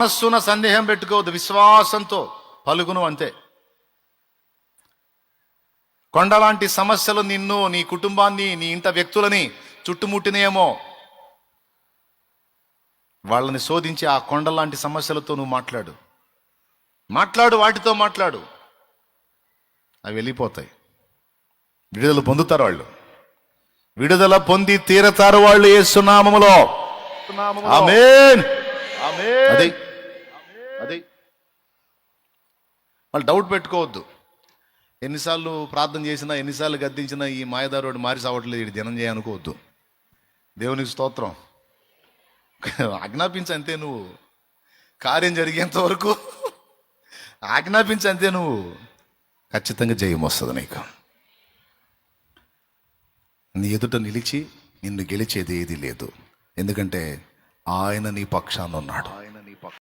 మనస్సున సందేహం పెట్టుకోవద్దు విశ్వాసంతో పలుకును అంతే. కొండలాంటి సమస్యలు నిన్ను నీ కుటుంబాన్ని నీ ఇంట వ్యక్తులని చుట్టుముట్టినేమో. వాళ్ళని శోధించి ఆ కొండలాంటి సమస్యలతో నువ్వు మాట్లాడు. మాట్లాడు వాటితో మాట్లాడు. అవి వెళ్ళిపోతాయి. విడుదల పొందుతారు వాళ్ళు. విడుదల పొంది తీరతారు వాళ్ళు ఏసునామములో ఆమేన్. అది అది. వాళ్ళు డౌట్ పెట్టుకోవద్దు. ఎన్నిసార్లు ప్రార్థన చేసినా ఎన్నిసార్లు గద్దించినా ఈ మాయదారుడు మారి సావట్లేదు ఇది జనం చేయనుకోవద్దు. దేవునికి స్తోత్రం. ఆజ్ఞాపించి అంతే నువ్వు. కార్యం జరిగేంత వరకు ఆజ్ఞాపించి అంతే నువ్వు. ఖచ్చితంగా జయం వస్తుంది నీకు. నీ ఎదుట నిలిచి నిన్ను గెలిచేది ఏది లేదు. ఎందుకంటే ఆయన నీ పక్షాన ఉన్నాడు. ఆయన